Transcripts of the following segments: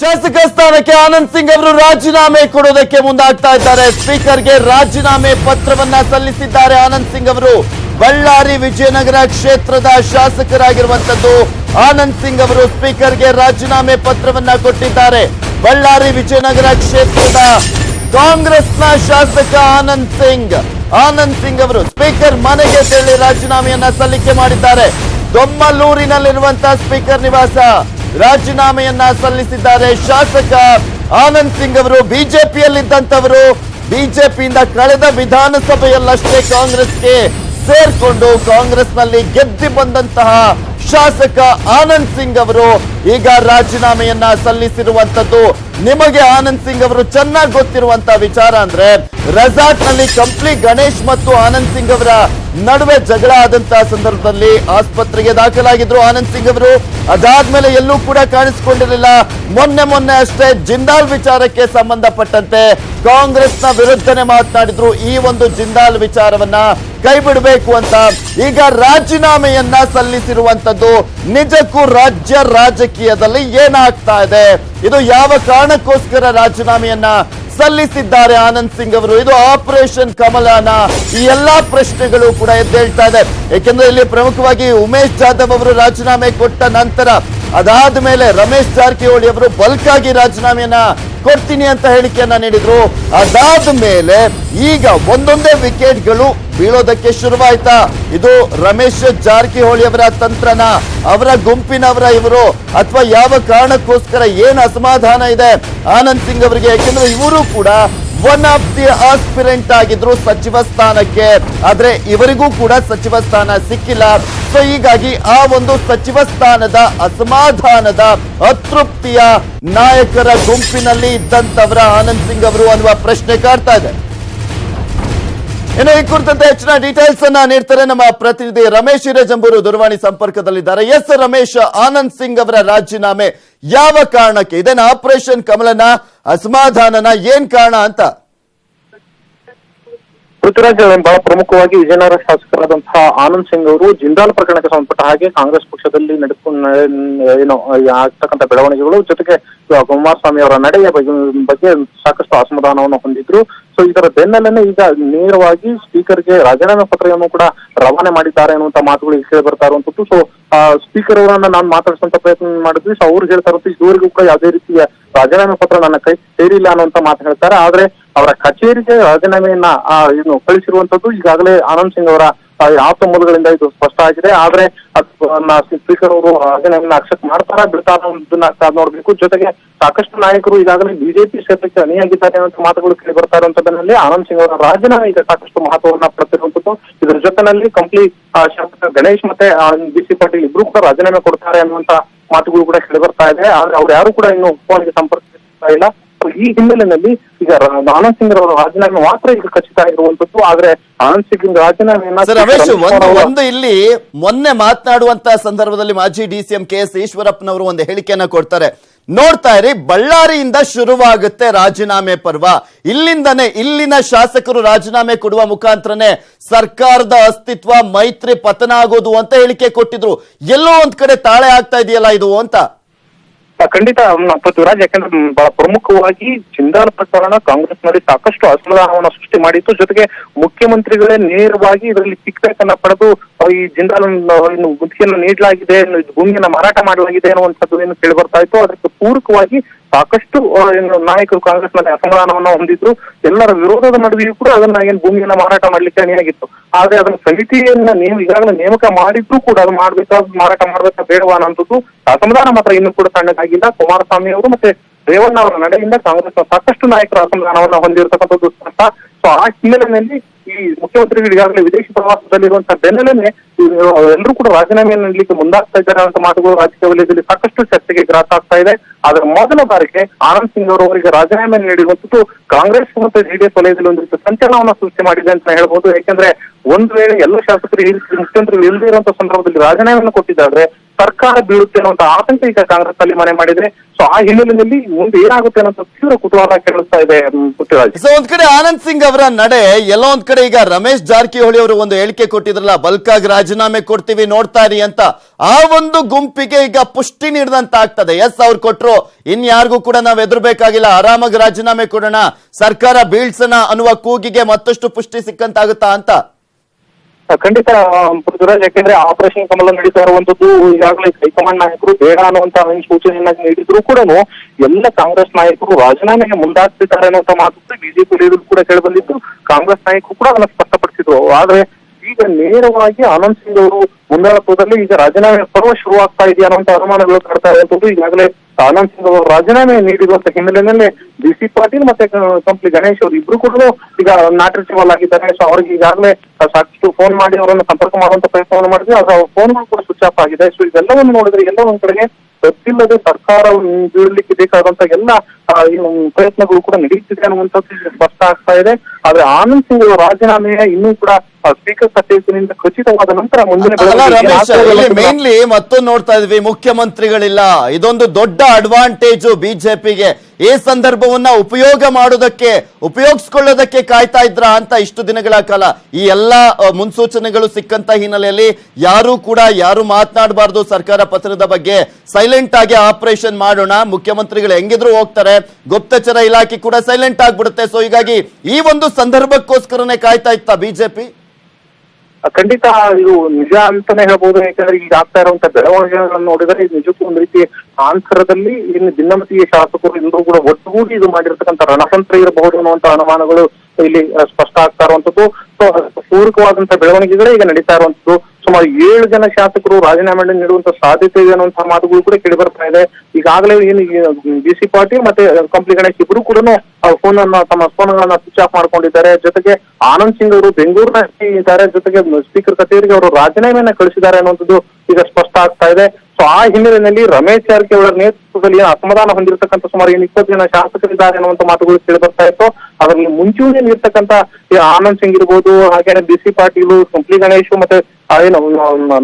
ಶಾಸಕ ಸ್ಥಾನಕ್ಕೆ ಆನಂದ್ ಸಿಂಗ್ ಅವರು ರಾಜೀನಾಮೆ ಕೊಡೋದಕ್ಕೆ ಮುಂದಾಗ್ತಾ ಇದ್ದಾರೆ. ಸ್ಪೀಕರ್ಗೆ ರಾಜೀನಾಮೆ ಪತ್ರವನ್ನ ಸಲ್ಲಿಸಿದ್ದಾರೆ ಆನಂದ್ ಸಿಂಗ್ ಅವರು. ಬಳ್ಳಾರಿ ವಿಜಯನಗರ ಕ್ಷೇತ್ರದ ಶಾಸಕರಾಗಿರುವಂತದ್ದು ಆನಂದ್ ಸಿಂಗ್ ಅವರು ಸ್ಪೀಕರ್ಗೆ ರಾಜೀನಾಮೆ ಪತ್ರವನ್ನ ಕೊಟ್ಟಿದ್ದಾರೆ. ಬಳ್ಳಾರಿ ವಿಜಯನಗರ ಕ್ಷೇತ್ರದ ಕಾಂಗ್ರೆಸ್ನ ಶಾಸಕ ಆನಂದ್ ಸಿಂಗ್. ಆನಂದ್ ಸಿಂಗ್ ಅವರು ಸ್ಪೀಕರ್ ಮನೆಗೆ ತೆರಳಿ ರಾಜೀನಾಮೆಯನ್ನ ಸಲ್ಲಿಕೆ ಮಾಡಿದ್ದಾರೆ. ದೊಮ್ಮಲೂರಿನಲ್ಲಿರುವಂತಹ ಸ್ಪೀಕರ್ ನಿವಾಸ. ರಾಜೀನಾಮೆಯನ್ನ ಸಲ್ಲಿಸಿದ್ದಾರೆ ಶಾಸಕ ಆನಂದ್ ಸಿಂಗ್ ಅವರು. ಬಿಜೆಪಿಯಲ್ಲಿದ್ದಂಥವರು ಬಿಜೆಪಿಯಿಂದ ಕಳೆದ ವಿಧಾನಸಭೆಯಲ್ಲಷ್ಟೇ ಕಾಂಗ್ರೆಸ್ಗೆ ಸೇರ್ಕೊಂಡು ಕಾಂಗ್ರೆಸ್ನಲ್ಲಿ ಗೆದ್ದು ಬಂದಂತಹ ಶಾಸಕ ಆನಂದ್ ಸಿಂಗ್ ಅವರು ಈಗ ರಾಜೀನಾಮೆಯನ್ನ ಸಲ್ಲಿಸಿರುವಂತದ್ದು ನಿಮಗೆ ಆನಂದ್ ಸಿಂಗ್ ಅವರು ಚೆನ್ನಾಗಿ ಗೊತ್ತಿರುವಂತಹ ವಿಚಾರ ಅಂದ್ರೆ ರೆಸಾರ್ಟ್ನಲ್ಲಿ ಕಂಪ್ಲಿ ಗಣೇಶ್ ಮತ್ತು ಆನಂದ್ ಸಿಂಗ್ ಅವರ ನಡುವೆ ಜಗಳ ಆದಂತಹ ಸಂದರ್ಭದಲ್ಲಿ ಆಸ್ಪತ್ರೆಗೆ ದಾಖಲಾಗಿದ್ರು. ಆನಂದ್ ಸಿಂಗ್ ಅವರು ಅದಾದ್ಮೇಲೆ ಎಲ್ಲೂ ಕೂಡ ಕಾಣಿಸಿಕೊಂಡಿರಲಿಲ್ಲ. ಮೊನ್ನೆ ಮೊನ್ನೆ ಅಷ್ಟೇ ಜಿಂದಾಲ್ ವಿಚಾರಕ್ಕೆ ಸಂಬಂಧಪಟ್ಟಂತೆ ಕಾಂಗ್ರೆಸ್ನ ವಿರುದ್ಧನೆ ಮಾತನಾಡಿದ್ರು. ಈ ಒಂದು ಜಿಂದಾಲ್ ವಿಚಾರವನ್ನ ಕೈ ಬಿಡಬೇಕು ಅಂತ. ಈಗ ರಾಜೀನಾಮೆಯನ್ನ ಸಲ್ಲಿಸಿರುವಂತದ್ದು ನಿಜಕ್ಕೂ ರಾಜ್ಯ ರಾಜಕೀಯದಲ್ಲಿ ಏನಾಗ್ತಾ ಇದೆ? ಇದು ಯಾವ ಕಾರಣಕ್ಕೋಸ್ಕರ ರಾಜೀನಾಮೆಯನ್ನ ಸಲ್ಲಿಸಿದ್ದಾರೆ. ಆನಂದ್ ಸಿಂಗ್ ಅವರು. ಇದು ಆಪರೇಷನ್ ಕಮಲನ ಈ ಎಲ್ಲಾ ಪ್ರಶ್ನೆಗಳು ಕೂಡ ಎದ್ದೇಳ್ತಾ ಇದೆ. ಯಾಕೆಂದ್ರೆ ಇಲ್ಲಿ ಪ್ರಮುಖವಾಗಿ ಉಮೇಶ್ ಜಾಧವ್ ಅವರು ರಾಜೀನಾಮೆ ಕೊಟ್ಟ ನಂತರ ಅದಾದ ಮೇಲೆ ರಮೇಶ್ ಜಾರಕಿಹೊಳಿ ಅವರು ಬಲ್ಕ್ ಆಗಿ ರಾಜೀನಾಮೆಯನ್ನ ಕೊಡ್ತೀನಿ ಅಂತ ಹೇಳಿಕೆಯನ್ನ ನೀಡಿದ್ರು. ಅದಾದ ಮೇಲೆ ಈಗ ಒಂದೊಂದೇ ವಿಕೆಟ್ಗಳು ಬೀಳೋದಕ್ಕೆ ಶುರುವಾಯ್ತಾ? ಇದು ರಮೇಶ್ ಜಾರಕಿಹೊಳಿ ಅವರ ತಂತ್ರನ, ಅವರ ಗುಂಪಿನವರ ಇವರು ಅಥವಾ ಯಾವ ಕಾರಣಕ್ಕೋಸ್ಕರ ಏನ್ ಅಸಮಾಧಾನ ಇದೆ? ಆನಂದ್ ಸಿಂಗ್ ಅವರಿಗೆ, ಯಾಕೆಂದ್ರೆ ಇವರು ಕೂಡ ಒನ್ ಆಫ್ ದಿ ಆಸ್ಪಿರೆಂಟ್ ಆಗಿದ್ರು ಸಚಿವ ಸ್ಥಾನಕ್ಕೆ. ಆದ್ರೆ ಇವರಿಗೂ ಕೂಡ ಸಚಿವ ಸ್ಥಾನ ಸಿಕ್ಕಿಲ್ಲ. ಸೊ ಹೀಗಾಗಿ ಆ ಒಂದು ಸಚಿವ ಸ್ಥಾನದ ಅಸಮಾಧಾನದ ಅತೃಪ್ತಿಯ ನಾಯಕರ ಗುಂಪಿನಲ್ಲಿ ಇದ್ದಂತವರ ಆನಂದ್ ಸಿಂಗ್ ಅವರು ಅನ್ನುವ ಪ್ರಶ್ನೆ ಕಾಡ್ತಾ ಇದೆ. ಇನ್ನು ಈ ಕುರಿತಂತೆ ಹೆಚ್ಚಿನ ಡೀಟೇಲ್ಸ್ ಅನ್ನ ನೀಡ್ತಾರೆ ನಮ್ಮ ಪ್ರತಿನಿಧಿ ರಮೇಶ್ ಹಿರೇಜಂಬೂರು ದೂರವಾಣಿ ಸಂಪರ್ಕದಲ್ಲಿದ್ದಾರೆ. ಎಸ್ ರಮೇಶ್ ಆನಂದ್ ಸಿಂಗ್ ಅವರ ರಾಜೀನಾಮೆ ಯಾವ ಕಾರಣಕ್ಕೆ? ಇದನ್ನ ಆಪರೇಷನ್ ಕಮಲನ, ಅಸಮಾಧಾನನ, ಏನ್ ಕಾರಣ ಅಂತ? ಪೃಥ್ವಿರಾಜ್ ಬಹಳ ಪ್ರಮುಖವಾಗಿ ವಿಜಯನಗರ ಶಾಸಕರಾದಂತಹ ಆನಂದ್ ಸಿಂಗ್ ಅವರು ಜಿಂದಾಲ್ ಪ್ರಕರಣಕ್ಕೆ ಸಂಬಂಧಪಟ್ಟ ಹಾಗೆ ಕಾಂಗ್ರೆಸ್ ಪಕ್ಷದಲ್ಲಿ ನಡೆದು ಏನು, ಆಗ್ತಕ್ಕಂಥ ಬೆಳವಣಿಗೆಗಳು, ಜೊತೆಗೆ ಕುಮಾರಸ್ವಾಮಿ ಅವರ ನಡೆಯ ಬಗ್ಗೆ ಸಾಕಷ್ಟು ಅಸಮಾಧಾನವನ್ನು ಹೊಂದಿದ್ರು. ಸೊ ಇದರ ಬೆನ್ನಲ್ಲೇ ಈಗ ನೇರವಾಗಿ ಸ್ಪೀಕರ್ಗೆ ರಾಜೀನಾಮೆ ಪತ್ರವನ್ನು ಕೂಡ ರವಾನೆ ಮಾಡಿದ್ದಾರೆ ಅನ್ನುವಂತ ಮಾತುಗಳು ಕೇಳಿ ಬರ್ತಾ ಇರುವಂತದ್ದು ಸೊ ಸ್ಪೀಕರ್ ಅವರನ್ನ ನಾನು ಮಾತಾಡಿಸುವಂತ ಪ್ರಯತ್ನ ಮಾಡಿದ್ವಿ. ಸೊ ಅವ್ರು ಹೇಳ್ತಾ ಇರೋದು, ಇದುವರೆಗೂ ಕೂಡ ಯಾವುದೇ ರೀತಿಯ ರಾಜೀನಾಮೆ ಪತ್ರ ನನ್ನ ಕೈ ಸೇರಿಲ್ಲ ಅನ್ನುವಂತ ಮಾತು ಹೇಳ್ತಾರೆ. ಆದ್ರೆ ಅವರ ಕಚೇರಿಗೆ ರಾಜೀನಾಮೆಯನ್ನ ಏನು ಕಳಿಸಿರುವಂತದ್ದು ಈಗಾಗಲೇ ಆನಂದ್ ಸಿಂಗ್ ಅವರ ಆಪ್ತ ಮೂಲಗಳಿಂದ ಇದು ಸ್ಪಷ್ಟ ಆಗಿದೆ. ಆದ್ರೆ ಸ್ಪೀಕರ್ ಅವರು ರಾಜೀನಾಮೆಯನ್ನ ಅಕ್ಸೆಪ್ಟ್ ಮಾಡ್ತಾರಾ ಬಿಡ್ತಾರ ನೋಡ್ಬೇಕು. ಜೊತೆಗೆ ಸಾಕಷ್ಟು ನಾಯಕರು ಈಗಾಗಲೇ ಬಿಜೆಪಿ ಕ್ಷೇತ್ರಕ್ಕೆ ಅಣಿಯಾಗಿದ್ದಾರೆ ಅನ್ನೋ ಮಾತುಗಳು ಕೇಳಿ ಬರ್ತಾ ಇರುವಂತದ್ದಲ್ಲಿ ಆನಂದ್ ಸಿಂಗ್ ಅವರ ರಾಜೀನಾಮೆ ಈಗ ಸಾಕಷ್ಟು ಮಹತ್ವವನ್ನ ಪಡೆದಿರುವಂತದ್ದು ಇದರ ಜೊತೆನಲ್ಲಿ ಕಂಪ್ಲೀಟ್ ಶಾಸಕ ಗಣೇಶ್ ಮತ್ತೆ ಬಿ ಸಿ ಪಾಟೀಲ್ ಇಬ್ರು ಕೂಡ ರಾಜೀನಾಮೆ ಕೊಡ್ತಾರೆ ಅನ್ನುವಂತ ಮಾತುಗಳು ಕೂಡ ಕೇಳಿ ಬರ್ತಾ ಇದೆ. ಆದ್ರೆ ಅವ್ರು ಯಾರು ಕೂಡ ಇನ್ನು ಫೋನ್ಗೆ ಸಂಪರ್ಕಿಸ್ತಾ ಇಲ್ಲ. ಈ ಹಿನ್ನೆಲೆಯಲ್ಲಿ ಈಗ ಆನಂದ್ ಸಿಂಗ್ ಅವರ ರಾಜೀನಾಮೆ ಮಾತ್ರ ಈಗ ಖಚಿತ ಆಗಿರುವಂತದ್ದು ಆದ್ರೆ ಆನಂದ್ ಸಿಂಗ್ ರಾಜೀನಾಮೆ ಒಂದು ಇಲ್ಲಿ ಮೊನ್ನೆ ಮಾತನಾಡುವಂತ ಸಂದರ್ಭದಲ್ಲಿ ಮಾಜಿ D C M K S ಈಶ್ವರಪ್ಪನವರು ಒಂದು ಹೇಳಿಕೆಯನ್ನ ಕೊಡ್ತಾರೆ. ನೋಡ್ತಾ ಇರಿ ಬಳ್ಳಾರಿಯಿಂದ ಶುರುವಾಗುತ್ತೆ ರಾಜೀನಾಮೆ ಪರ್ವ. ಇಲ್ಲಿಂದನೇ ಇಲ್ಲಿನ ಶಾಸಕರು ರಾಜೀನಾಮೆ ಕೊಡುವ ಮುಖಾಂತರನೇ ಸರ್ಕಾರದ ಅಸ್ತಿತ್ವ ಮೈತ್ರಿ ಪತನ ಆಗೋದು ಅಂತ ಹೇಳಿಕೆ ಕೊಟ್ಟಿದ್ರು. ಎಲ್ಲೋ ಒಂದ್ ಕಡೆ ತಾಳೆ ಆಗ್ತಾ ಇದೆಯಲ್ಲ ಇದು ಅಂತ? ಖಂಡಿತ ಪೃಥ್ವಿರಾಜ್ ಯಾಕಂದ್ರೆ ಬಹಳ ಪ್ರಮುಖವಾಗಿ ಜಿಂದಾಲ್ ಪ್ರಕರಣ ಕಾಂಗ್ರೆಸ್ನಲ್ಲಿ ಸಾಕಷ್ಟು ಅಸಮಾಧಾನವನ್ನು ಸೃಷ್ಟಿ ಮಾಡಿತ್ತು. ಜೊತೆಗೆ ಮುಖ್ಯಮಂತ್ರಿಗಳೇ ನೇರವಾಗಿ ಇದರಲ್ಲಿ ಕಿಕ್ ಅನ್ನ ಪಡೆದು ಈ ಜಿಂದಾಲ್ ಗುತ್ತಿಗೆಯನ್ನು ನೀಡಲಾಗಿದೆ ಭೂಮಿಯನ್ನ ಮಾರಾಟ ಮಾಡಲಾಗಿದೆ ಅನ್ನುವಂಥದ್ದು ಏನು ಕೇಳಿ ಬರ್ತಾ ಇತ್ತು. ಅದಕ್ಕೆ ಪೂರಕವಾಗಿ ಸಾಕಷ್ಟು ಏನು, ನಾಯಕರು ಕಾಂಗ್ರೆಸ್ನಲ್ಲಿ ಅಸಮಾಧಾನವನ್ನ ಹೊಂದಿದ್ರು. ಎಲ್ಲರ ವಿರೋಧದ ನಡುವೆಯೂ ಕೂಡ ಅದನ್ನ ಏನು ಭೂಮಿಯನ್ನ ಮಾರಾಟ ಮಾಡ್ಲಿಕ್ಕೆ ಅಣಿಯಾಗಿತ್ತು ಆದ್ರೆ ಅದನ್ನ ಸಮಿತಿಯನ್ನ ನೇಮ, ಈಗಾಗಲೇ ನೇಮಕ ಮಾಡಿದ್ರು ಕೂಡ ಅದು ಮಾಡ್ಬೇಕಾ ಮಾರಾಟ ಮಾಡ್ಬೇಕಾ ಬೇಡವಾ ಅನ್ನೋದು ಅಸಮಾಧಾನ ಮಾತ್ರ ಇನ್ನೂ ಕೂಡ ತಣ್ಣಗಾಗಿಲ್ಲ. ಕುಮಾರಸ್ವಾಮಿ ಅವರು ಮತ್ತೆ ರೇವಣ್ಣ ಅವರ ನಡೆಯಿಂದ ಕಾಂಗ್ರೆಸ್ನ ಸಾಕಷ್ಟು ನಾಯಕರು ಅಸಮಾಧಾನವನ್ನ ಹೊಂದಿರತಕ್ಕಂಥದ್ದು ಸ್ಪಷ್ಟ. ಸೊ ಆ ಹಿನ್ನೆಲೆಯಲ್ಲಿ ಈ ಮುಖ್ಯಮಂತ್ರಿಗಳು ಈಗಾಗಲೇ ವಿದೇಶಿ ಪ್ರವಾಸದಲ್ಲಿರುವಂತಹ ಬೆನ್ನಲ್ಲೇ ಎಲ್ಲರೂ ಕೂಡ ರಾಜೀನಾಮೆಯನ್ನು ನೀಡಲಿಕ್ಕೆ ಮುಂದಾಗ್ತಾ ಇದ್ದಾರೆ ಅಂತ ಮಾತುಗಳು ರಾಜಕೀಯ ವಲಯದಲ್ಲಿ ಸಾಕಷ್ಟು ಚರ್ಚೆಗೆ ಗ್ರಾಸ ಆಗ್ತಾ ಇದೆ. ಆದ್ರೆ ಮೊದಲ ಬಾರಿಗೆ ಆನಂದ್ ಸಿಂಗ್ ಅವರು ಅವರಿಗೆ ರಾಜೀನಾಮೆ ನೀಡಿರುವಂತದ್ದು ಕಾಂಗ್ರೆಸ್ ಮತ್ತು ಜೆಡಿಎಸ್ ವಲಯದಲ್ಲಿ ಒಂದಿಷ್ಟು ಸಂಚಲನವನ್ನ ಸೃಷ್ಟಿ ಮಾಡಿದೆ ಅಂತ ಹೇಳ್ಬಹುದು ಯಾಕೆಂದ್ರೆ ಒಂದ್ ವೇಳೆ ಎಲ್ಲ ಶಾಸಕರು ಮುಖ್ಯಮಂತ್ರಿಗಳು ಇಲ್ಲದೇ ಇರುವಂತಹ ಸಂದರ್ಭದಲ್ಲಿ ರಾಜೀನಾಮೆಯನ್ನು ಕೊಟ್ಟಿದ್ದಾದ್ರೆ ಸರ್ಕಾರ ಬೀಳುತ್ತೆ ಅನ್ನುವಂತ ಆತಂಕ ಈಗ ಕಾಂಗ್ರೆಸ್ ಅಲ್ಲಿ ಮನೆ ಮಾಡಿದ್ರೆ. ಸೊ ಆ ಹಿನ್ನೆಲೆಯಲ್ಲಿ ಮುಂದೆ ಏನಾಗುತ್ತೆ ಅನ್ನೋ ತೀವ್ರ ಕುತೂಹಲ ಕೇಳಿಸ್ತಾ ಇದೆ ಮ್, ಸೊ ಒಂದ್ ಕಡೆ ಆನಂದ್ ಸಿಂಗ್ ಅವರ ನಡೆ ಎಲ್ಲೋ ಒಂದ್ ಕಡೆ ಈಗ ರಮೇಶ್ ಜಾರಕಿಹೊಳಿ ಅವರು ಒಂದು ಹೇಳಿಕೆ ಕೊಟ್ಟಿದ್ರಲ್ಲ ಬಲ್ಕಾಗ್ ರಾಜೀನಾಮೆ ಕೊಡ್ತೀವಿ ನೋಡ್ತಾ ಇರಿ ಅಂತ. ಆ ಒಂದು ಗುಂಪಿಗೆ ಈಗ ಪುಷ್ಟಿ ನೀಡಿದಂತ ಆಗ್ತದೆ. ಎಸ್ ಅವ್ರು ಕೊಟ್ರು ಇನ್ಯಾರಿಗೂ ಕೂಡ ನಾವ್ ಎದುರ್ಬೇಕಾಗಿಲ್ಲ ಆರಾಮಾಗಿ ರಾಜೀನಾಮೆ ಕೊಡೋಣ. ಸರ್ಕಾರ ಬೀಳ್ಸೋಣ ಅನ್ನುವ ಕೂಗಿಗೆ ಮತ್ತಷ್ಟು ಪುಷ್ಟಿ ಸಿಕ್ಕಂತಾಗುತ್ತಾ ಅಂತ. ಖಂಡಿತ ಪೃಥ್ವಿರಾಜ್ ಯಾಕೆಂದ್ರೆ ಆಪರೇಷನ್ ಕಮಲ ನಡೀತಾ ಇರುವಂತದ್ದು ಈಗಾಗಲೇ ಹೈಕಮಾಂಡ್ ನಾಯಕರು ಬೇಡ ಅನ್ನುವಂತ ಸೂಚನೆಯನ್ನ ನೀಡಿದ್ರು ಕೂಡ ಎಲ್ಲ ಕಾಂಗ್ರೆಸ್ ನಾಯಕರು ರಾಜೀನಾಮೆಗೆ ಮುಂದಾಗ್ತಿದ್ದಾರೆ ಅನ್ನುವಂತ ಮಾತು ಬಿಜೆಪಿ ಕೂಡ ಕೇಳಿ ಬಂದಿತ್ತು. ಕಾಂಗ್ರೆಸ್ ನಾಯಕರು ಕೂಡ ಅದನ್ನ ಸ್ಪಷ್ಟಪಡಿಸಿದ್ರು. ಆದ್ರೆ ಈಗ ನೇರವಾಗಿ ಆನಂದ್ ಸಿಂಗ್ ಅವರು ಮುಂದಾಳತ್ವದಲ್ಲಿ ಈಗ ರಾಜೀನಾಮೆ ಪರ್ವ ಶುರುವಾಗ್ತಾ ಇದೆಯಾ ಅನ್ನುವಂತ ಅನುಮಾನಗಳು ಕಾಡ್ತಾ ಇರುವಂತದ್ದು ಈಗಾಗಲೇ ಆನಂದ್ ಸಿಂಗ್ ಅವರು ರಾಜೀನಾಮೆ ನೀಡಿರುವಂತ ಹಿನ್ನೆಲೆಯಲ್ಲಿ ಬಿ ಸಿ ಪಾಟೀಲ್ ಮತ್ತೆ ಕಂಪ್ಲಿ ಗಣೇಶ್ ಅವರು ಇಬ್ರು ಕೂಡ ಈಗ ನಾಟ್ ರೀಚಬಲ್ ಆಗಿದ್ದಾರೆ. ಸೊ ಅವ್ರಿಗೆ ಈಗಾಗಲೇ ಸಾಕಷ್ಟು ಫೋನ್ ಮಾಡಿ ಅವರನ್ನು ಸಂಪರ್ಕ ಮಾಡುವಂತ ಪ್ರಯತ್ನವನ್ನು ಮಾಡಿದ್ರೆ ಅದು ಫೋನ್ ಫೋನ್ಗಳು ಕೂಡ ಸ್ವಿಚ್ ಆಫ್ ಆಗಿದೆ. ಸೊ ಇದೆಲ್ಲವನ್ನು ನೋಡಿದ್ರೆ ಎಲ್ಲ ಒಂದ್ ಕಡೆಗೆ ಗೊತ್ತಿಲ್ಲದೆ ಸರ್ಕಾರ ಬೀಳಲಿಕ್ಕೆ ಬೇಕಾದಂತ ಎಲ್ಲ ಪ್ರಯತ್ನಗಳು ಕೂಡ ನಡೀತಿದೆ ಅನ್ನುವಂಥದ್ದು ಸ್ಪಷ್ಟ ಆಗ್ತಾ ಇದೆ. ಆದ್ರೆ ಆನಂದ್ ಸಿಂಗ್ ಅವರ ರಾಜೀನಾಮೆಯ ಇನ್ನೂ ಕೂಡ ಸ್ಪೀಕರ್ ಖಚಿತವಾದ ನಂತರ ಮುಂದಿನ ಮೇನ್ಲಿ ಮತ್ತೊಂದು ನೋಡ್ತಾ ಇದ್ವಿ ಮುಖ್ಯಮಂತ್ರಿಗಳಿಲ್ಲ. ಇದೊಂದು ದೊಡ್ಡ ಅಡ್ವಾಂಟೇಜು ಬಿಜೆಪಿಗೆ ಈ ಸಂದರ್ಭವನ್ನ ಉಪಯೋಗ ಮಾಡೋದಕ್ಕೆ ಉಪಯೋಗಿಸ್ಕೊಳ್ಳೋದಕ್ಕೆ ಕಾಯ್ತಾ ಇದ್ರ ಅಂತ ಇಷ್ಟು ದಿನಗಳ ಕಾಲ ಈ ಎಲ್ಲ ಮುನ್ಸೂಚನೆಗಳು ಸಿಕ್ಕಂತ ಹಿನ್ನೆಲೆಯಲ್ಲಿ ಯಾರು ಕೂಡ ಯಾರು ಮಾತನಾಡಬಾರ್ದು ಸರ್ಕಾರ ಪತ್ರದ ಬಗ್ಗೆ. ಸೈಲೆಂಟ್ ಆಗಿ ಆಪರೇಷನ್ ಮಾಡೋಣ. ಮುಖ್ಯಮಂತ್ರಿಗಳು ಹೆಂಗಿದ್ರು ಹೋಗ್ತಾರೆ. ಗುಪ್ತಚರ ಇಲಾಖೆ ಕೂಡ ಸೈಲೆಂಟ್ ಆಗ್ಬಿಡುತ್ತೆ. ಸೊ ಹೀಗಾಗಿ ಈ ಒಂದು ಸಂದರ್ಭಕ್ಕೋಸ್ಕರನೇ ಕಾಯ್ತಾ ಇತ್ತ ಬಿಜೆಪಿ? ಖಂಡಿತ ಇದು ನಿಜ ಅಂತಾನೆ ಹೇಳ್ಬೋದು, ಯಾಕಂದ್ರೆ ಈಗ ಆಗ್ತಾ ಇರುವಂತ ಬೆಳವಣಿಗೆಗಳನ್ನು ನೋಡಿದ್ರೆ ಇದು ನಿಜಕ್ಕೂ ಒಂದು ರೀತಿ ಆಂತರದಲ್ಲಿ ಇನ್ನು ಭಿನ್ನಮತೀಯ ಶಾಸಕರು ಎಲ್ಲರೂ ಕೂಡ ಒಟ್ಟುಗೂಡಿ ಇದು ಮಾಡಿರ್ತಕ್ಕಂಥ ರಣತಂತ್ರ ಇರಬಹುದು ಅನ್ನುವಂತ ಅನುಮಾನಗಳು ಇಲ್ಲಿ ಸ್ಪಷ್ಟ ಆಗ್ತಾ ಇರುವಂತದ್ದು ಸೊ ಪೂರಕವಾದಂತಹ ಬೆಳವಣಿಗೆಗಳೇ ಈಗ ನಡೀತಾ ಇರುವಂತದ್ದು ಸುಮಾರು ಏಳು ಜನ ಶಾಸಕರು ರಾಜೀನಾಮೆ ನೀಡುವಂತ ಸಾಧ್ಯತೆ ಇದೆ ಅನ್ನುವಂತಹ ಮಾತುಗಳು ಕೂಡ ಕೇಳಿ ಬರ್ತಾ ಇದೆ. ಈಗಾಗಲೇ ಏನು ಬಿ ಸಿ ಪಾಟೀಲ್ ಮತ್ತೆ ಕಂಪ್ಲಿ ಗಣೇಶ್ ಇಬ್ಬರು ಕೂಡ ಫೋನ್ ಅನ್ನ ತಮ್ಮ ಫೋನ್ಗಳನ್ನ ಸ್ವಿಚ್ ಆಫ್ ಮಾಡ್ಕೊಂಡಿದ್ದಾರೆ. ಜೊತೆಗೆ ಆನಂದ್ ಸಿಂಗ್ ಅವರು ಬೆಂಗಳೂರಿನ ಇದ್ದಾರೆ. ಜೊತೆಗೆ ಸ್ಪೀಕರ್ ಕಚೇರಿಗೆ ಅವರು ರಾಜೀನಾಮೆಯನ್ನ ಕಳಿಸಿದ್ದಾರೆ ಅನ್ನುವಂಥದ್ದು ಈಗ ಸ್ಪಷ್ಟ ಆಗ್ತಾ ಇದೆ. ಸೊ ಆ ಹಿನ್ನೆಲೆಯಲ್ಲಿ ರಮೇಶ್ ಜಾರಕಿಹೊಳಿ ಅವರ ನೇತೃತ್ವದಲ್ಲಿ ಏನು ಅಸಮಾಧಾನ ಹೊಂದಿರತಕ್ಕಂಥ ಸುಮಾರು ಏನು ಇಪ್ಪತ್ತು ಜನ ಶಾಸಕರಿದ್ದಾರೆ ಅನ್ನುವಂಥ ಮಾತುಗಳು ಕೇಳಿ ಬರ್ತಾ ಇತ್ತು. ಅದರಲ್ಲಿ ಮುಂಚೂಣಿಯಲ್ಲಿ ಇರ್ತಕ್ಕಂಥ ಆನಂದ್ ಸಿಂಗ್ ಇರ್ಬೋದು ಹಾಗೇನೆ ಬಿ ಸಿ ಪಾಟೀಲು ಸುಂಪ್ಲಿ ಗಣೇಶ್ ಮತ್ತೆ ಏನು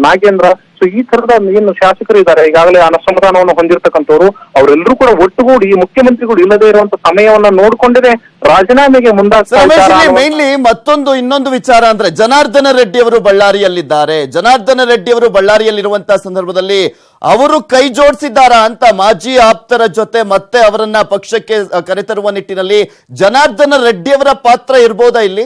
ನಾಗೇಂದ್ರ ಸೊ ಈ ತರದ ಏನು ಶಾಸಕರು ಇದ್ದಾರೆ ಈಗಾಗಲೇ ಅನಸಮಾಧಾನವನ್ನು ಅಸಮಾಧಾನವನ್ನು ಹೊಂದಿರತಕ್ಕಂಥವ್ರು ಅವರೆಲ್ಲರೂ ಕೂಡ ಒಟ್ಟುಗೂಡಿ ಮುಖ್ಯಮಂತ್ರಿಗಳು ಇಲ್ಲದೆ ಇರುವಂತ ಸಮಯವನ್ನ ನೋಡಿಕೊಂಡಿದೆ ರಾಜೀನಾಮೆಗೆ ಮುಂದಾಗ್ತಾರೆ ಮೇನ್ಲಿ ಮತ್ತೊಂದು ಇನ್ನೊಂದು ವಿಚಾರ ಅಂದ್ರೆ ಜನಾರ್ದನ ರೆಡ್ಡಿ ಅವರು ಬಳ್ಳಾರಿಯಲ್ಲಿದ್ದಾರೆ. ಜನಾರ್ದನ ರೆಡ್ಡಿ ಅವರು ಬಳ್ಳಾರಿಯಲ್ಲಿರುವಂತಹ ಸಂದರ್ಭದಲ್ಲಿ ಅವರು ಕೈ ಜೋಡಿಸಿದ್ದಾರಾ ಅಂತ ಮಾಜಿ ಆಪ್ತರ ಜೊತೆ ಮತ್ತೆ ಅವರನ್ನ ಪಕ್ಷಕ್ಕೆ ಕರೆತರುವ ನಿಟ್ಟಿನಲ್ಲಿ ಜನಾರ್ದನ ರೆಡ್ಡಿ ಅವರ ಪಾತ್ರ ಇರ್ಬೋದಾ ಇಲ್ಲಿ?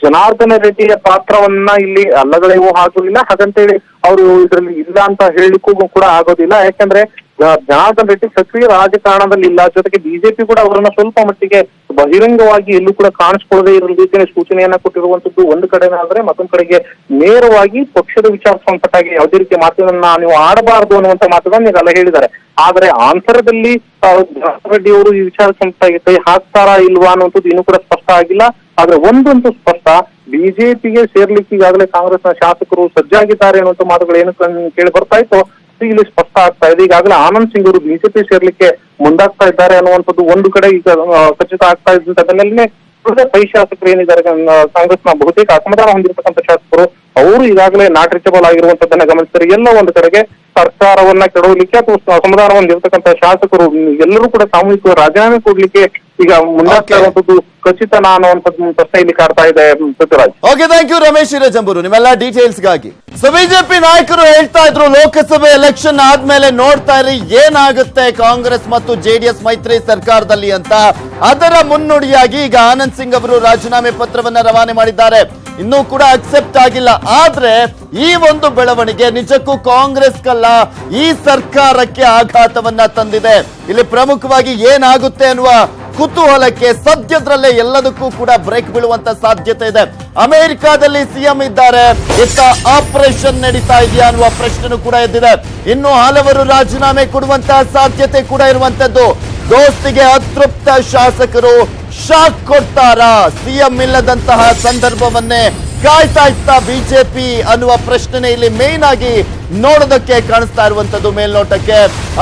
ಜನಾರ್ದನ ರೆಡ್ಡಿಯ ಪಾತ್ರವನ್ನ ಇಲ್ಲಿ ಅಲ್ಲಗಳೆಯೂ ಆಗೋದಿಲ್ಲ ಹಾಗಂತೇಳಿ ಅವರು ಇದರಲ್ಲಿ ಇಲ್ಲ ಅಂತ ಹೇಳಿಕೂ ಕೂಡ ಆಗೋದಿಲ್ಲ. ಯಾಕಂದ್ರೆ ಜನಾರ್ದನ್ ರೆಡ್ಡಿ ಸಕ್ರಿಯ ರಾಜಕಾರಣದಲ್ಲಿ ಇಲ್ಲ. ಜೊತೆಗೆ ಬಿಜೆಪಿ ಕೂಡ ಅವರನ್ನ ಸ್ವಲ್ಪ ಮಟ್ಟಿಗೆ ಬಹಿರಂಗವಾಗಿ ಎಲ್ಲೂ ಕೂಡ ಕಾಣಿಸ್ಕೊಳ್ಳದೆ ಇರೋ ರೀತಿಯ ಸೂಚನೆಯನ್ನ ಕೊಟ್ಟಿರುವಂತದ್ದು ಒಂದು ಕಡೆನಾದ್ರೆ ಮತ್ತೊಂದು ಕಡೆಗೆ ನೇರವಾಗಿ ಪಕ್ಷದ ವಿಚಾರ ಸಂಪಟ್ಟಾಗಿ ಯಾವುದೇ ರೀತಿಯ ಮಾತುಗಳನ್ನ ನೀವು ಆಡಬಾರದು ಅನ್ನುವಂತ ಮಾತುಗಳನ್ನ ನೀವೆಲ್ಲ ಹೇಳಿದ್ದಾರೆ. ಆದ್ರೆ ಆಂತರದಲ್ಲಿ ಜನಾರ್ದನ್ ರೆಡ್ಡಿ ಅವರು ಈ ವಿಚಾರ ಸಂಪಟ್ಟಾಗಿ ಕೈ ಹಾಕ್ತಾರಾ ಇಲ್ವಾ ಅನ್ನುವಂಥದ್ದು ಇನ್ನೂ ಕೂಡ ಸ್ಪಷ್ಟ ಆಗಿಲ್ಲ. ಆದ್ರೆ ಒಂದಂತೂ ಸ್ಪಷ್ಟ, ಬಿಜೆಪಿಗೆ ಸೇರ್ಲಿಕ್ಕೆ ಈಗಾಗಲೇ ಕಾಂಗ್ರೆಸ್ನ ಶಾಸಕರು ಸಜ್ಜಾಗಿದ್ದಾರೆ ಅನ್ನುವಂಥ ಮಾತುಗಳು ಏನು ಕೇಳಿ ಬರ್ತಾ ಇತ್ತು. ಇಲ್ಲಿ ಸ್ಪಷ್ಟ ಆಗ್ತಾ ಇದೆ. ಈಗಾಗಲೇ ಆನಂದ್ ಸಿಂಗ್ ಅವರು ಬಿಜೆಪಿ ಸೇರ್ಲಿಕ್ಕೆ ಮುಂದಾಗ್ತಾ ಇದ್ದಾರೆ ಅನ್ನುವಂಥದ್ದು ಒಂದು ಕಡೆ ಈಗ ಖಚಿತ ಆಗ್ತಾ ಇದ್ದಂತ ಬೆನ್ನಲ್ಲೇ ಉಳಿದ ಕೈ ಶಾಸಕರು ಏನಿದ್ದಾರೆ ಕಾಂಗ್ರೆಸ್ನ ಬಹುತೇಕ ಅಸಮಾಧಾನ ಹೊಂದಿರತಕ್ಕಂಥ ಶಾಸಕರು, ಅವರು ಈಗಾಗಲೇ ನಾಟ್ ರೀಚಬಲ್ ಆಗಿರುವಂತದ್ದನ್ನ ಗಮನಿಸಿದರೆ ಎಲ್ಲ ಒಂದು ಕಡೆಗೆ ಸರ್ಕಾರವನ್ನ ಕೆಡವಲಿಕ್ಕೆ ಅಥವಾ ಅಸಮಾಧಾನ ಹೊಂದಿರತಕ್ಕಂಥ ಶಾಸಕರು, ಎಲ್ಲರೂ ಕೂಡ ಸಾಮೂಹಿಕ ರಾಜೀನಾಮೆ ಕೊಡ್ಲಿಕ್ಕೆ ಈಗ ಮುಂದಾಗ್ತಿರುವಂತದ್ದು ಖಚಿತ ನಾನು ಅನ್ನುವಂಥದ್ದು ಪ್ರಶ್ನೆ ಇಲ್ಲಿ ಕಾಡ್ತಾ ಇದೆ Prithviraj okay thank you Ramesh Shirajambur ನಿಮ್ಮೆಲ್ಲ ಡೀಟೇಲ್ಸ್ಗಾಗಿ. ಸೊ ಬಿಜೆಪಿ ನಾಯಕರು ಹೇಳ್ತಾ ಇದ್ರು ಲೋಕಸಭೆ ಎಲೆಕ್ಷನ್ ಆದ್ಮೇಲೆ ನೋಡ್ತಾ ಇರಿ ಏನಾಗುತ್ತೆ ಕಾಂಗ್ರೆಸ್ ಮತ್ತು ಜೆಡಿಎಸ್ ಮೈತ್ರಿ ಸರ್ಕಾರದಲ್ಲಿ ಅಂತ. ಅದರ ಮುನ್ನುಡಿಯಾಗಿ ಈಗ ಆನಂದ್ ಸಿಂಗ್ ಅವರು ರಾಜೀನಾಮೆ ಪತ್ರವನ್ನ ರವಾನೆ ಮಾಡಿದ್ದಾರೆ. ಇನ್ನೂ ಕೂಡ ಅಕ್ಸೆಪ್ಟ್ ಆಗಿಲ್ಲ. ಆದ್ರೆ ಈ ಒಂದು ಬೆಳವಣಿಗೆ ನಿಜಕ್ಕೂ ಕಾಂಗ್ರೆಸ್ಗಲ್ಲ ಈ ಸರ್ಕಾರಕ್ಕೆ ಆಘಾತವನ್ನ ತಂದಿದೆ. ಇಲ್ಲಿ ಪ್ರಮುಖವಾಗಿ ಏನಾಗುತ್ತೆ ಅನ್ನುವ ಕುತೂಹಲಕ್ಕೆ ಸದ್ಯದ್ರಲ್ಲೇ ಎಲ್ಲದಕ್ಕೂ ಕೂಡ ಬ್ರೇಕ್ ಬೀಳುವಂತ ಸಾಧ್ಯತೆ ಇದೆ. ಅಮೆರಿಕಾದಲ್ಲಿ ಸಿಎಂ ಇದ್ದಾರೆ. ಇತ್ತ ಆಪರೇಷನ್ ನಡೀತಾ ಇದೆಯಾ ಅನ್ನುವ ಪ್ರಶ್ನೆನೂ ಕೂಡ ಎದ್ದಿದೆ. ಇನ್ನು ಹಲವರು ರಾಜೀನಾಮೆ ಕೊಡುವಂತಹ ಸಾಧ್ಯತೆ ಕೂಡ ಇರುವಂತದ್ದು. ದೋಸ್ತಿಗೆ ಅತೃಪ್ತ ಶಾಸಕರು ಶಾಕ್ ಕೊಡ್ತಾರಾ? ಸಿಎಂ ಇಲ್ಲದಂತಹ ಸಂದರ್ಭವನ್ನೇ ಕಾಯ್ತಾ ಇತ್ತ ಬಿಜೆಪಿ ಅನ್ನುವ ಪ್ರಶ್ನೆ ಇಲ್ಲಿ ಮೇನ್ ಆಗಿ ನೋಡೋದಕ್ಕೆ ಕಾಣಿಸ್ತಾ ಇರುವಂತದ್ದು ಮೇಲ್ನೋಟಕ್ಕೆ.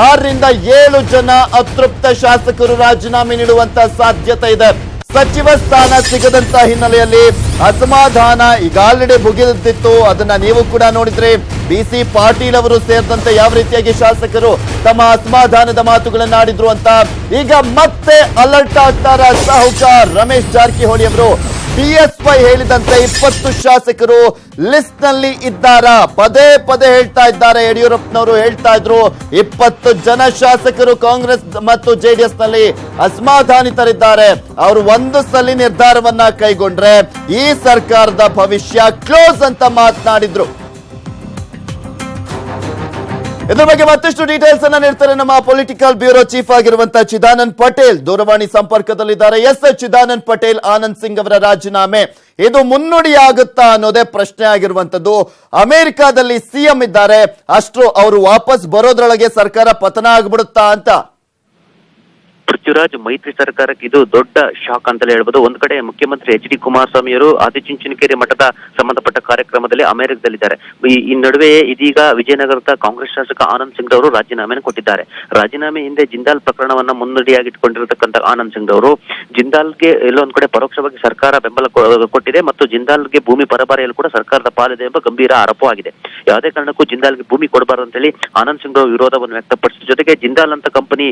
ಆರರಿಂದ ಏಳು ಜನ ಅತೃಪ್ತ ಶಾಸಕರು ರಾಜೀನಾಮೆ ನೀಡುವಂತ ಸಾಧ್ಯತೆ ಇದೆ. ಸಚಿವ ಸ್ಥಾನ ಸಿಗದಂತ ಹಿನ್ನೆಲೆಯಲ್ಲಿ ಅಸಮಾಧಾನ ಈಗ ಆಲ್ರೆಡಿ ಮುಗಿದಿತ್ತು ಅದನ್ನ ನೀವು ಕೂಡ ನೋಡಿದ್ರೆ ಬಿ ಸಿ ಪಾಟೀಲ್ ಅವರು ಸೇರಿದಂತೆ ಯಾವ ರೀತಿಯಾಗಿ ಶಾಸಕರು ತಮ್ಮ ಅಸಮಾಧಾನದ ಮಾತುಗಳನ್ನಾಡಿದ್ರು ಅಂತ ಈಗ ಮತ್ತೆ ಅಲರ್ಟ್ ಆಗ್ತಾರ? ಸಾಹುಕಾರ್ ರಮೇಶ್ ಜಾರಕಿಹೊಳಿ ಅವರು ಬಿಎಸ್ವೈ ಹೇಳಿದಂತೆ ಇಪ್ಪತ್ತು ಶಾಸಕರು ಲಿಸ್ಟ್ನಲ್ಲಿ ಇದ್ದಾರ? ಪದೇ ಪದೇ ಹೇಳ್ತಾ ಇದ್ದಾರೆ. ಯಡಿಯೂರಪ್ಪನವರು ಹೇಳ್ತಾ ಇದ್ರು, ಇಪ್ಪತ್ತು ಜನ ಶಾಸಕರು ಕಾಂಗ್ರೆಸ್ ಮತ್ತು ಜೆಡಿಎಸ್ನಲ್ಲಿ ಅಸಮಾಧಾನಿತರಿದ್ದಾರೆ. ಅವರು ಒಂದು ಸಲ ನಿರ್ಧಾರವನ್ನ ಕೈಗೊಂಡ್ರೆ ಈ ಸರ್ಕಾರದ ಭವಿಷ್ಯ ಕ್ಲೋಸ್ ಅಂತ ಮಾತನಾಡಿದ್ರು. ಇದ್ರ ಬಗ್ಗೆ ಮತ್ತಷ್ಟು ಡೀಟೇಲ್ಸ್ ಅನ್ನ ನೀಡ್ತಾರೆ ನಮ್ಮ ಪೊಲಿಟಿಕಲ್ ಬ್ಯೂರೋ ಚೀಫ್ ಆಗಿರುವಂತಹ ಚಿದಾನಂದ್ ಪಟೇಲ್. ದೂರವಾಣಿ ಸಂಪರ್ಕದಲ್ಲಿದ್ದಾರೆ. ಎಸ್ ಚಿದಾನಂದ್ ಪಟೇಲ್, ಆನಂದ್ ಸಿಂಗ್ ಅವರ ರಾಜೀನಾಮೆ. ಇದು ಮುನ್ನುಡಿಯಾಗುತ್ತಾ ಅನ್ನೋದೇ ಪ್ರಶ್ನೆ ಆಗಿರುವಂತದ್ದು ಅಮೆರಿಕಾದಲ್ಲಿ ಸಿಎಂ ಇದ್ದಾರೆ. ಅಷ್ಟು ಅವರು ವಾಪಸ್ ಬರೋದ್ರೊಳಗೆ ಸರ್ಕಾರ ಪತನ ಆಗ್ಬಿಡುತ್ತಾ ಅಂತ ಪೃಥ್ವಿರಾಜ್ ಮೈತ್ರಿ ಸರ್ಕಾರಕ್ಕೆ ಇದು ದೊಡ್ಡ ಶಾಕ್ ಅಂತಲೇ ಹೇಳ್ಬೋದು. ಒಂದ್ ಕಡೆ ಮುಖ್ಯಮಂತ್ರಿ ಎಚ್ ಡಿ ಕುಮಾರಸ್ವಾಮಿಯವರು ಆದಿಚುಂಚನಕೇರಿ ಮಠದ ಸಂಬಂಧಪಟ್ಟ ಕಾರ್ಯಕ್ರಮದಲ್ಲಿ ಅಮೆರಿಕದಲ್ಲಿದ್ದಾರೆ. ಈ ನಡುವೆ ಇದೀಗ ವಿಜಯನಗರದ ಕಾಂಗ್ರೆಸ್ ಶಾಸಕ ಆನಂದ್ ಸಿಂಗ್ ಅವರು ರಾಜೀನಾಮೆಯನ್ನು ಕೊಟ್ಟಿದ್ದಾರೆ. ರಾಜೀನಾಮೆ ಹಿಂದೆ ಜಿಂದಾಲ್ ಪ್ರಕರಣವನ್ನ ಮುನ್ನುಡಿಯಾಗಿಟ್ಕೊಂಡಿರತಕ್ಕಂತ ಆನಂದ್ ಸಿಂಗ್ ಅವರು ಜಿಂದಾಲ್ಗೆ ಎಲ್ಲೊಂದ್ ಕಡೆ ಪರೋಕ್ಷವಾಗಿ ಸರ್ಕಾರ ಬೆಂಬಲ ಕೊಟ್ಟಿದೆ ಮತ್ತು ಜಿಂದಾಲ್ಗೆ ಭೂಮಿ ಪರಭಾರೆಯಲ್ಲಿ ಕೂಡ ಸರ್ಕಾರದ ಪಾಲಿದೆ ಎಂಬ ಗಂಭೀರ ಆರೋಪವಾಗಿದೆ. ಯಾವುದೇ ಕಾರಣಕ್ಕೂ ಜಿಂದಾಲ್ಗೆ ಭೂಮಿ ಕೊಡಬಾರದು ಅಂತೇಳಿ ಆನಂದ್ ಸಿಂಗ್ ಅವರು ವಿರೋಧವನ್ನು ವ್ಯಕ್ತಪಡಿಸಿದ ಜೊತೆಗೆ ಜಿಂದಾಲ್ ಅಂತ ಕಂಪನಿ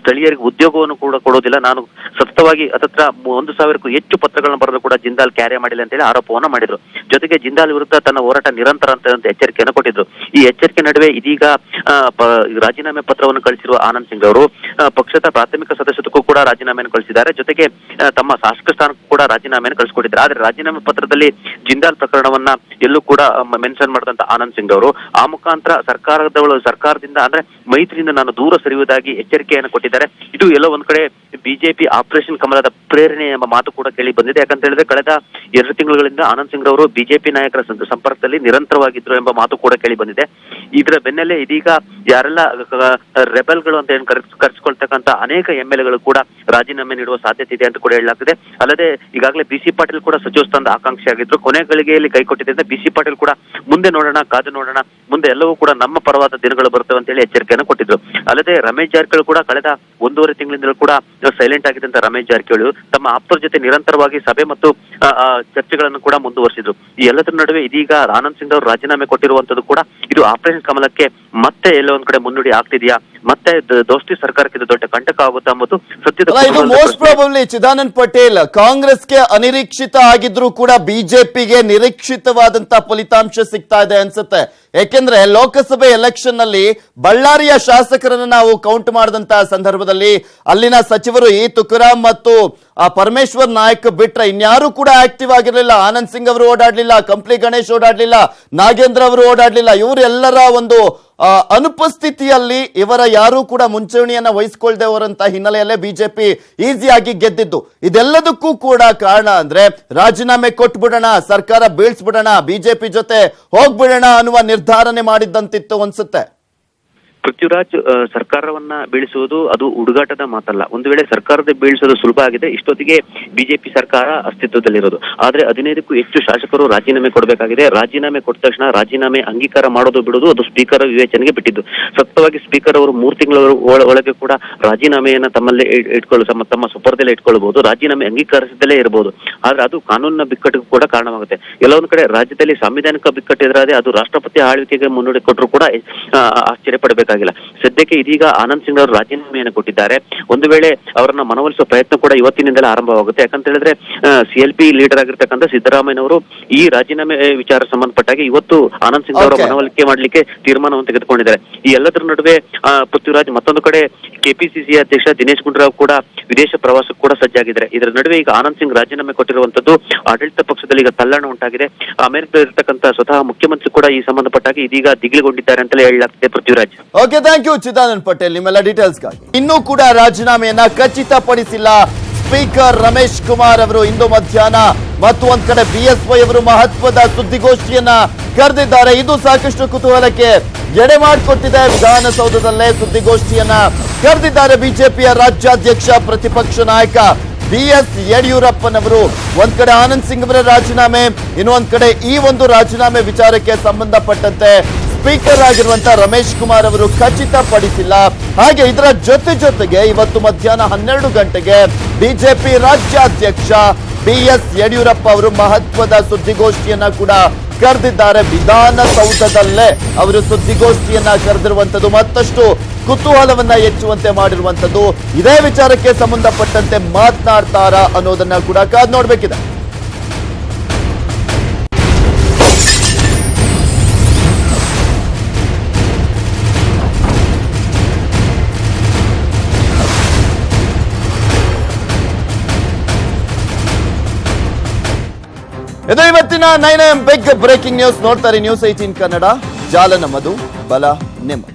ಸ್ಥಳೀಯರಿಗೆ ಉದ್ಯೋಗವನ್ನು ಕೂಡ ಕೊಡೋದಿಲ್ಲ. ನಾನು ಸತತವಾಗಿ ಹತ್ರ ಒಂದು ಸಾವಿರಕ್ಕೂ ಹೆಚ್ಚು ಪತ್ರಗಳನ್ನು ಬರೆದು ಕೂಡ ಜಿಂದಾಲ್ ಕ್ಯಾರಿ ಮಾಡಿಲ್ಲ ಅಂತ ಹೇಳಿ ಆರೋಪವನ್ನು ಮಾಡಿದ್ರು. ಜೊತೆಗೆ ಜಿಂದಾಲ್ ವಿರುದ್ಧ ತನ್ನ ಹೋರಾಟ ನಿರಂತರ ಅಂತ ಎಚ್ಚರಿಕೆಯನ್ನು ಕೊಟ್ಟಿದ್ರು. ಈ ಎಚ್ಚರಿಕೆ ನಡುವೆ ಇದೀಗ ರಾಜೀನಾಮೆ ಪತ್ರವನ್ನು ಕಳಿಸಿರುವ ಆನಂದ್ ಸಿಂಗ್ ಅವರು ಪಕ್ಷದ ಪ್ರಾಥಮಿಕ ಸದಸ್ಯತ್ವಕ್ಕೂ ಕೂಡ ರಾಜೀನಾಮೆಯನ್ನು ಕಳಿಸಿದ್ದಾರೆ. ಜೊತೆಗೆ ತಮ್ಮ ಶಾಸಕ ಸ್ಥಾನಕ್ಕೂ ಕೂಡ ರಾಜೀನಾಮೆಯನ್ನು ಕಳಿಸಿಕೊಟ್ಟಿದ್ದಾರೆ. ಆದ್ರೆ ರಾಜೀನಾಮೆ ಪತ್ರದಲ್ಲಿ ಜಿಂದಾಲ್ ಪ್ರಕರಣವನ್ನ ಎಲ್ಲೂ ಕೂಡ ಮೆನ್ಷನ್ ಮಾಡಿದಂತ ಆನಂದ್ ಸಿಂಗ್ ಅವರು, ಆ ಮುಖಾಂತರ ಸರ್ಕಾರದವಳು, ಸರ್ಕಾರದಿಂದ, ಅಂದ್ರೆ ಮೈತ್ರಿಯಿಂದ ನಾನು ದೂರ ಸರಿಯುವುದಾಗಿ ಎಚ್ಚರಿಕೆಯನ್ನು ಕೊಟ್ಟಿದ್ದಾರೆ. ಇದು ಎಲ್ಲೋ ಒಂದ್ ಕಡೆ ಬಿಜೆಪಿ ಆಪರೇಷನ್ ಕಮಲದ ಪ್ರೇರಣೆ ಎಂಬ ಮಾತು ಕೂಡ ಕೇಳಿ ಬಂದಿದೆ. ಯಾಕಂತ ಹೇಳಿದ್ರೆ ಕಳೆದ ಎರಡು ತಿಂಗಳುಗಳಿಂದ ಆನಂದ್ ಸಿಂಗ್ ಅವರು ಬಿಜೆಪಿ ನಾಯಕರ ಸಂಪರ್ಕದಲ್ಲಿ ನಿರಂತರವಾಗಿದ್ರು ಎಂಬ ಮಾತು ಕೂಡ ಕೇಳಿ ಬಂದಿದೆ. ಇದರ ಬೆನ್ನಲ್ಲೇ ಇದೀಗ ಯಾರೆಲ್ಲ ರೆಬಲ್ಗಳು ಅಂತ ಏನು ಕರೆಸ್ ಕರೆಸ್ಕೊಳ್ತಕ್ಕಂತ ಅನೇಕ ಎಂ ಎಲ್ ಎಗಳು ಕೂಡ ರಾಜೀನಾಮೆ ನೀಡುವ ಸಾಧ್ಯತೆ ಇದೆ ಅಂತ ಕೂಡ ಹೇಳಲಾಗ್ತದೆ. ಅಲ್ಲದೆ ಈಗಾಗಲೇ ಬಿ ಸಿ ಪಾಟೀಲ್ ಕೂಡ ಸಚಿವ ಸ್ಥಾನದ ಆಕಾಂಕ್ಷಿ ಆಗಿದ್ರು. ಕೊನೆ ಗಳಿಗೆಯಲ್ಲಿ ಕೈ ಕೊಟ್ಟಿದ್ದರಿಂದ ಬಿ ಸಿ ಪಾಟೀಲ್ ಕೂಡ ಮುಂದೆ ನೋಡೋಣ, ಕಾದು ನೋಡೋಣ, ಮುಂದೆ ಎಲ್ಲವೂ ಕೂಡ ನಮ್ಮ ಪರವಾದ ದಿನಗಳು ಬರ್ತವೆ ಅಂತ ಹೇಳಿ ಎಚ್ಚರಿಕೆಯನ್ನು ಕೊಟ್ಟಿದ್ರು. ಅಲ್ಲದೆ ರಮೇಶ್ ಜಾರಕಿಹೊಳಿ ಕೂಡ ಕಳೆದ ಒಂದೂವರೆ ತಿಂಗಳಿಂದಲೂ ಕೂಡ ಸೈಲೆಂಟ್ ಆಗಿದ್ದಂತ ರಮೇಶ್ ಜಾರಕಿಹೊಳಿ ತಮ್ಮ ಆಪ್ತರ ಜೊತೆ ನಿರಂತರವಾಗಿ ಸಭೆ ಮತ್ತು ಚರ್ಚೆಗಳನ್ನು ಕೂಡ ಮುಂದುವರಿಸಿದ್ರು. ಈ ಎಲ್ಲದರ ನಡುವೆ ಇದೀಗ ಆನಂದ್ ಸಿಂಗ್ ಅವರು ರಾಜೀನಾಮೆ ಕೊಟ್ಟಿರುವಂತದ್ದು ಕೂಡ ಇದು ಆಪರೇಷನ್ ಕಮಲಕ್ಕೆ ಮತ್ತೆ ಎಲ್ಲೋ ಒಂದ್ ಕಡೆ ಮುನ್ನುಡಿ ಆಗ್ತಿದೆಯಾ ಮತ್ತೆ ದೋಸ್ತಿ ಸರ್ಕಾರಕ್ಕೆ ಇದು ದೊಡ್ಡ ಕಂಟಕ ಆಗುತ್ತೆ ಎಂಬುದು ಸದ್ಯದ ಮೋಸ್ಟ್. ಪ್ರಾಬಬ್ಲಿ ಚಿದಾನಂದ್ ಪಟೇಲ್ ಕಾಂಗ್ರೆಸ್ಗೆ ಅನಿರೀಕ್ಷಿತ ಆಗಿದ್ರೂ ಕೂಡ ಬಿಜೆಪಿಗೆ ನಿರೀಕ್ಷಿತವಾದಂತ ಫಲಿತಾಂಶ ಸಿಗ್ತಾ ಇದೆ ಅನ್ಸುತ್ತೆ ಯಾಕೆಂದ್ರೆ ಲೋಕಸಭೆ ಎಲೆಕ್ಷನ್ನಲ್ಲಿ ಬಳ್ಳಾರಿಯ ಶಾಸಕರನ್ನು ನಾವು ಕೌಂಟ್ ಮಾಡಿದಂತ ಸಂದರ್ಭದಲ್ಲಿ ಅಲ್ಲಿನ ಸಚಿವರು ಈ ತುಕರಾಮ್ ಮತ್ತು, ಆ ಪರಮೇಶ್ವರ್ ನಾಯಕ್ ಬಿಟ್ರೆ ಇನ್ಯಾರು ಕೂಡ ಆಕ್ಟಿವ್ ಆಗಿರಲಿಲ್ಲ. ಆನಂದ್ ಸಿಂಗ್ ಅವರು ಓಡಾಡ್ಲಿಲ್ಲ, ಕಂಪ್ಲಿ ಗಣೇಶ್ ಓಡಾಡ್ಲಿಲ್ಲ, ನಾಗೇಂದ್ರ ಅವರು ಓಡಾಡ್ಲಿಲ್ಲ. ಇವರೆಲ್ಲರ ಒಂದು ಅನುಪಸ್ಥಿತಿಯಲ್ಲಿ ಇವರ ಯಾರೂ ಕೂಡ ಮುಂಚೂಣಿಯನ್ನ ವಹಿಸ್ಕೊಳ್ದೆ ಹೋರಂತ ಹಿನ್ನೆಲೆಯಲ್ಲೇ ಬಿಜೆಪಿ ಈಸಿಯಾಗಿ ಗೆದ್ದಿದ್ದು. ಇದೆಲ್ಲದಕ್ಕೂ ಕೂಡ ಕಾರಣ ಅಂದ್ರೆ ರಾಜೀನಾಮೆ ಕೊಟ್ಬಿಡೋಣ, ಸರ್ಕಾರ ಬೀಳ್ಸ್ಬಿಡೋಣ, ಬಿಜೆಪಿ ಜೊತೆ ಹೋಗ್ಬಿಡೋಣ ಅನ್ನುವ ನಿರ್ಧಾರನೆ ಮಾಡಿದ್ದಂತಿತ್ತು ಅನ್ಸುತ್ತೆ. ಪೃಥ್ವಿರಾಜ್ ಸರ್ಕಾರವನ್ನ ಬೀಳಿಸುವುದು ಅದು ಹುಡುಗಾಟದ ಮಾತಲ್ಲ. ಒಂದು ವೇಳೆ ಸರ್ಕಾರದ ಬೀಳಿಸೋದು ಸುಲಭ ಆಗಿದೆ, ಇಷ್ಟೊತ್ತಿಗೆ ಬಿಜೆಪಿ ಸರ್ಕಾರ ಅಸ್ತಿತ್ವದಲ್ಲಿರೋದು. ಆದ್ರೆ ಹದಿನೈದಕ್ಕೂ ಹೆಚ್ಚು ಶಾಸಕರು ರಾಜೀನಾಮೆ ಕೊಡಬೇಕಾಗಿದೆ. ರಾಜೀನಾಮೆ ಕೊಟ್ಟ ತಕ್ಷಣ ರಾಜೀನಾಮೆ ಅಂಗೀಕಾರ ಮಾಡೋದು ಬಿಡುವುದು ಅದು ಸ್ಪೀಕರ್ ವಿವೇಚನೆಗೆ ಬಿಟ್ಟಿದ್ದು. ಸತ್ಯವಾಗಿ ಸ್ಪೀಕರ್ ಅವರು ಮೂರು ತಿಂಗಳ ಒಳ- ಒಳಗೆ ಕೂಡ ರಾಜೀನಾಮೆಯನ್ನ ತಮ್ಮಲ್ಲೇ ಇಟ್- ಇಟ್ಕೊಳ್ಳು ತಮ್ಮ ತಮ್ಮ ಸುಪರ್ದಲ್ಲೇ ಇಟ್ಕೊಳ್ಬಹುದು. ರಾಜೀನಾಮೆ ಅಂಗೀಕರಿಸದಲ್ಲೇ ಇರಬಹುದು ಆದ್ರೆ ಅದು ಕಾನೂನಿನ ಬಿಕ್ಕಟ್ಟಿಗೂ ಕೂಡ ಕಾರಣವಾಗುತ್ತೆ. ಕೆಲವೊಂದು ಕಡೆ ರಾಜ್ಯದಲ್ಲಿ ಸಾಂವಿಧಾನಿಕ ಬಿಕ್ಕಟ್ಟು ಎದುರಾದ್ರೆ ಅದು ರಾಷ್ಟ್ರಪತಿ ಆಳ್ವಿಕೆಗೆ ಮುನ್ನುಡಿ ಕೊಟ್ಟರು ಕೂಡ ಆಶ್ಚರ್ಯ ಆಶ್ಚರ್ಯ ಪಡಬೇಕಾಗಿಲ್ಲ ಸದ್ಯಕ್ಕೆ ಇದೀಗ ಆನಂದ್ ಸಿಂಗ್ ಅವರು ರಾಜೀನಾಮೆಯನ್ನು ಕೊಟ್ಟಿದ್ದಾರೆ. ಒಂದು ವೇಳೆ ಅವರನ್ನ ಮನವೊಲಿಸುವ ಪ್ರಯತ್ನ ಕೂಡ ಇವತ್ತಿನಿಂದಲೇ ಆರಂಭವಾಗುತ್ತೆ. ಯಾಕಂತ ಹೇಳಿದ್ರೆ ಸಿ ಎಲ್ ಪಿ ಲೀಡರ್ ಆಗಿರ್ತಕ್ಕಂಥ ಸಿದ್ದರಾಮಯ್ಯನವರು ಈ ರಾಜೀನಾಮೆ ವಿಚಾರ ಸಂಬಂಧಪಟ್ಟಾಗಿ ಇವತ್ತು ಆನಂದ್ ಸಿಂಗ್ ಅವರ. ಮನವೊಲಿಕೆ ಮಾಡಲಿಕ್ಕೆ ತೀರ್ಮಾನವನ್ನು ತೆಗೆದುಕೊಂಡಿದ್ದಾರೆ. ಈ ಎಲ್ಲದರ ನಡುವೆ ಆ, ಪೃಥ್ವಿರಾಜ್ ಮತ್ತೊಂದು ಕಡೆ ಕೆಪಿಸಿಸಿ ಅಧ್ಯಕ್ಷ ದಿನೇಶ್ ಗುಂಡೂರಾವ್ ಕೂಡ ವಿದೇಶ ಪ್ರವಾಸಕ್ಕೆ ಕೂಡ ಸಜ್ಜಾಗಿದ್ದಾರೆ. ಇದರ ನಡುವೆ ಈಗ ಆನಂದ್ ಸಿಂಗ್ ರಾಜೀನಾಮೆ ಕೊಟ್ಟಿರುವಂತದ್ದು ಆಡಳಿತ ಪಕ್ಷದಲ್ಲಿ ಈಗ ತಲ್ಲಣ ಉಂಟಾಗಿದೆ. ಅಮೆರಿಕದಲ್ಲಿರ್ತಕ್ಕಂಥ ಸ್ವತಃ ಮುಖ್ಯಮಂತ್ರಿ ಕೂಡ ಈ ಸಂಬಂಧಪಟ್ಟಾಗಿ ಇದೀಗ ದಿಗಿಲುಗೊಂಡಿದ್ದಾರೆ ಅಂತಲೇ ಹೇಳಲಾಗ್ತದೆ Prithviraj. Okay thank you Chidanand Patel ನಿಮ್ಮೆಲ್ಲ ಡೀಟೇಲ್ಸ್ಗಾಗಿ ಇನ್ನೂ ಕೂಡ ರಾಜೀನಾಮೆಯನ್ನ ಖಚಿತಪಡಿಸಿಲ್ಲ. ಸ್ಪೀಕರ್ ರಮೇಶ್ ಕುಮಾರ್ ಅವರು ಇಂದು ಮಧ್ಯಾಹ್ನ ಮತ್ತು ಒಂದ್ ಕಡೆ ಬಿಎಸ್ವೈ ಅವರು ಮಹತ್ವದ ಸುದ್ದಿಗೋಷ್ಠಿಯನ್ನ ಕರೆದಿದ್ದಾರೆ. ಇದು ಸಾಕಷ್ಟು ಕುತೂಹಲಕ್ಕೆ ಎಡೆ ಮಾಡಿಕೊಟ್ಟಿದೆ. ವಿಧಾನಸೌಧದಲ್ಲೇ ಸುದ್ದಿಗೋಷ್ಠಿಯನ್ನ ಕರೆದಿದ್ದಾರೆ ಬಿಜೆಪಿಯ ರಾಜ್ಯಾಧ್ಯಕ್ಷ ಪ್ರತಿಪಕ್ಷ ನಾಯಕ ಬಿ ಎಸ್ ಯಡಿಯೂರಪ್ಪನವರು. ಒಂದ್ ಕಡೆ ಆನಂದ್ ಸಿಂಗ್ ಅವರ ರಾಜೀನಾಮೆ, ಇನ್ನೊಂದ್ ಕಡೆ ಈ ಒಂದು ರಾಜೀನಾಮೆ ವಿಚಾರಕ್ಕೆ ಸಂಬಂಧಪಟ್ಟಂತೆ ಸ್ಪೀಕರ್ ಆಗಿರುವಂತ ರಮೇಶ್ ಕುಮಾರ್ ಅವರು ಖಚಿತಪಡಿಸಿಲ್ಲ. ಹಾಗೆ ಇದರ ಜೊತೆ ಜೊತೆಗೆ ಇವತ್ತು ಮಧ್ಯಾಹ್ನ ಹನ್ನೆರಡು ಗಂಟೆಗೆ ಬಿಜೆಪಿ ರಾಜ್ಯಾಧ್ಯಕ್ಷ ಬಿ ಎಸ್ ಯಡಿಯೂರಪ್ಪ ಅವರು ಮಹತ್ವದ ಸುದ್ದಿಗೋಷ್ಠಿಯನ್ನ ಕೂಡ ಕರೆದಿದ್ದಾರೆ. ವಿಧಾನಸೌಧದಲ್ಲೇ ಅವರು ಸುದ್ದಿಗೋಷ್ಠಿಯನ್ನ ಕರೆದಿರುವಂತದ್ದು, ಮತ್ತಷ್ಟು ಕುತೂಹಲವನ್ನ ಹೆಚ್ಚುವಂತೆ ಮಾಡಿರುವಂತದ್ದು. ಇದೇ ವಿಚಾರಕ್ಕೆ ಸಂಬಂಧಪಟ್ಟಂತೆ ಮಾತನಾಡ್ತಾರಾ ಅನ್ನೋದನ್ನ ಕೂಡ ಕಾದ್ ನೋಡ್ಬೇಕಿದೆ. ಇದು ಇವತ್ತಿನ nine M big breaking news ನೋಡ್ತಾರೆ ನ್ಯೂಸ್ ಏಟೀನ್ ಕನ್ನಡ. ಜಾಲ ನಮ್ಮದು, ಬಲ ನಿಮ್ಮದು.